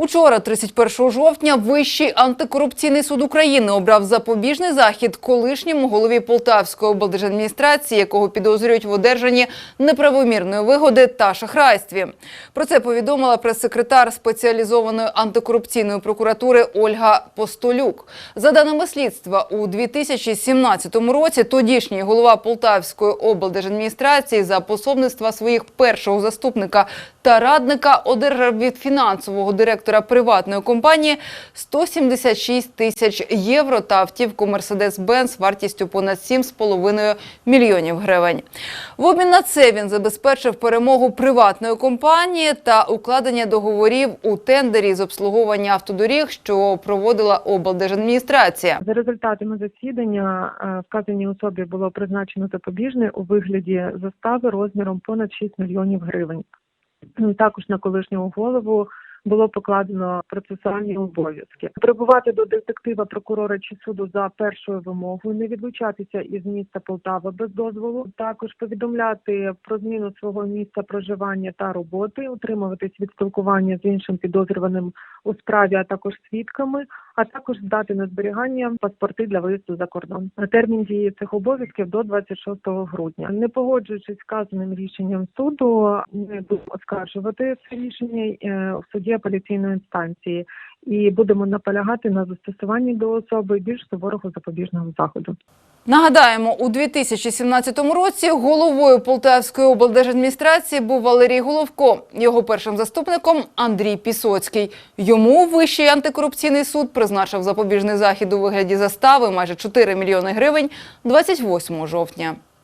Учора, 31 жовтня, Вищий антикорупційний суд України обрав запобіжний захід колишньому голові Полтавської облдержадміністрації, якого підозрюють в одержанні неправомірної вигоди та шахрайстві. Про це повідомила прес-секретар спеціалізованої антикорупційної прокуратури Ольга Постолюк. За даними слідства, у 2017 році тодішній голова Полтавської облдержадміністрації за пособництва своїх першого заступника та радника одержав від фінансового директора приватної компанії 176 тисяч євро та автівку Mercedes-Benz вартістю понад 7,5 мільйонів гривень. В обмін на це він забезпечив перемогу приватної компанії та укладення договорів у тендері з обслуговування автодоріг, що проводила облдержадміністрація. За результатами засідання е, вказаній особі було призначено запобіжне у вигляді застави розміром понад 6 мільйонів гривень. Також на колишнього голову було покладено процесуальні обов'язки. Прибувати до детектива, прокурора чи суду за першою вимогою, не відлучатися із міста Полтава без дозволу. Також повідомляти про зміну свого місця проживання та роботи, утримуватись від спілкування з іншим підозрюваним у справі, а також свідками, а також здати на зберігання паспорти для виїзду за кордон. Термін дії цих обов'язків до 26 грудня. Не погоджуючись з рішенням суду, не буду оскаржувати це рішення е, в суді апеляційної інстанції і будемо наполягати на застосуванні до особи більш суворого запобіжного заходу. Нагадаємо, у 2017 році головою Полтавської облдержадміністрації був Валерій Головко. Його першим заступником Андрій Пісоцький. Йому Вищий антикорупційний суд призначив запобіжний захід у вигляді застави майже 4 мільйони гривень 28 жовтня.